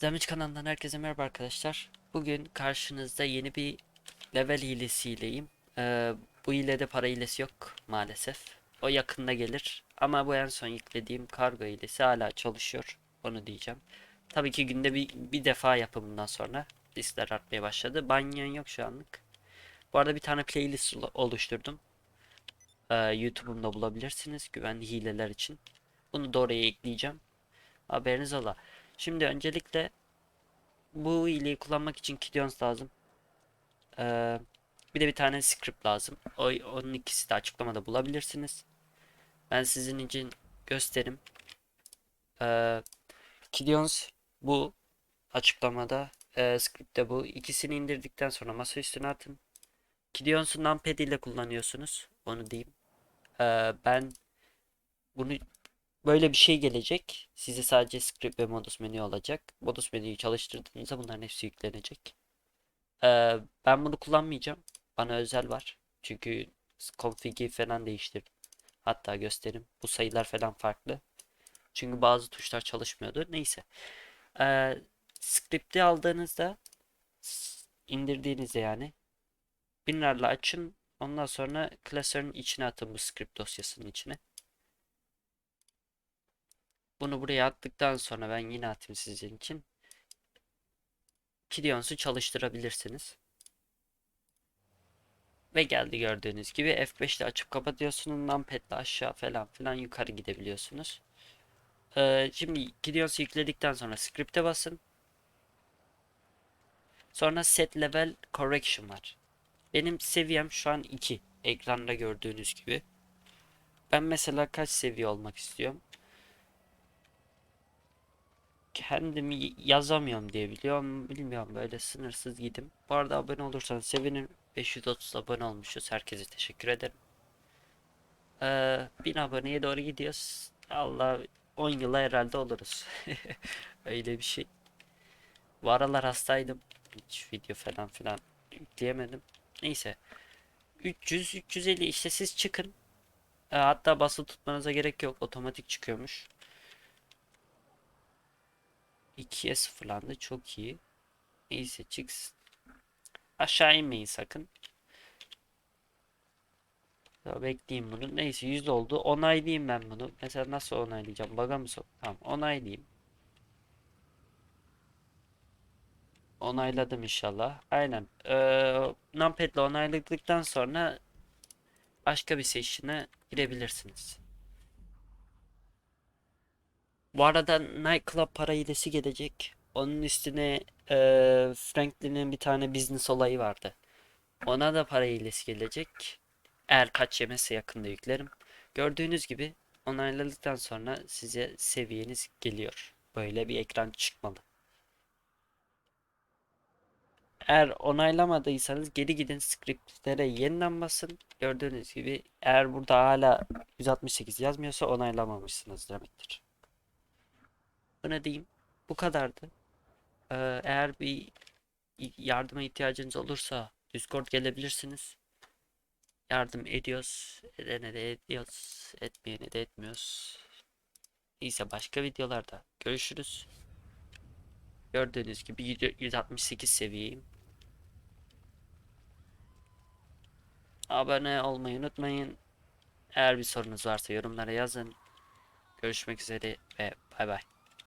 Zamiç kanalından herkese merhaba arkadaşlar. Bugün karşınızda yeni bir level hilesiyleyim. Ee, bu hilede para hilesi yok maalesef. O yakında gelir. Ama bu en son yüklediğim kargo hilesi hala çalışıyor. Onu diyeceğim. Tabii ki günde bir, bir defa yapın bundan sonra. Listeler artmaya başladı. Banyon yok şu anlık. Bu arada bir tane playlist ol- oluşturdum. Ee, YouTube'umda bulabilirsiniz güvenli hileler için. Bunu da oraya ekleyeceğim. Haberiniz ola. Şimdi öncelikle bu hileyi kullanmak için Kidions lazım. Ee, bir de bir tane script lazım. O, onun ikisi de açıklamada bulabilirsiniz. Ben sizin için gösterim. Ee, Kidions bu açıklamada. Ee, script de bu. İkisini indirdikten sonra masa üstüne atın. Kidions'u numpad ile kullanıyorsunuz. Onu diyeyim. Ee, ben bunu Böyle bir şey gelecek. Size sadece script ve modus menü olacak. Modus menüyü çalıştırdığınızda bunların hepsi yüklenecek. Ee, ben bunu kullanmayacağım. Bana özel var. Çünkü config'i falan değiştirdim. Hatta göstereyim. Bu sayılar falan farklı. Çünkü bazı tuşlar çalışmıyordu. Neyse. Ee, script'i aldığınızda indirdiğinizde yani binlerle açın. Ondan sonra klasörün içine atın bu script dosyasının içine. Bunu buraya attıktan sonra ben yine atayım sizin için. Kidions'u çalıştırabilirsiniz. Ve geldi gördüğünüz gibi F5 ile açıp kapatıyorsunuz. Numpad ile aşağı falan filan yukarı gidebiliyorsunuz. Ee, şimdi Kidions'u yükledikten sonra script'e basın. Sonra set level correction var. Benim seviyem şu an 2. Ekranda gördüğünüz gibi. Ben mesela kaç seviye olmak istiyorum? Kendimi yazamıyorum diye biliyorum. Bilmiyorum böyle sınırsız gidim. Bu arada abone olursanız sevinirim. 530 abone olmuşuz. Herkese teşekkür ederim. Ee, 1000 aboneye doğru gidiyoruz. Allah 10 yıla herhalde oluruz. Öyle bir şey. Bu aralar hastaydım. Hiç video falan filan yükleyemedim. Neyse. 300 350 işte siz çıkın. Ee, hatta basılı tutmanıza gerek yok. Otomatik çıkıyormuş. 2'ye sıfırlandı. Çok iyi. Neyse çıksın. Aşağı inmeyin sakın. Ya bekleyeyim bunu. Neyse 100 oldu. Onaylayayım ben bunu. Mesela nasıl onaylayacağım? Baga mı sok? Tamam onaylayayım. Onayladım inşallah. Aynen. Ee, Numpad'le onayladıktan sonra başka bir session'a girebilirsiniz. Bu arada Nightclub para hilesi gelecek. Onun üstüne eee, Franklin'in bir tane business olayı vardı. Ona da para hilesi gelecek. Eğer kaç yemezse yakında yüklerim. Gördüğünüz gibi onayladıktan sonra size seviyeniz geliyor. Böyle bir ekran çıkmalı. Eğer onaylamadıysanız geri gidin scriptlere yeniden basın. Gördüğünüz gibi eğer burada hala 168 yazmıyorsa onaylamamışsınız demektir. Bu ne diyeyim? Bu kadardı. Ee, eğer bir yardıma ihtiyacınız olursa Discord gelebilirsiniz. Yardım ediyoruz. Edene de ediyoruz. Etmeyene de etmiyoruz. Neyse başka videolarda görüşürüz. Gördüğünüz gibi 168 seviyeyim. Abone olmayı unutmayın. Eğer bir sorunuz varsa yorumlara yazın. Görüşmek üzere ve bay bay.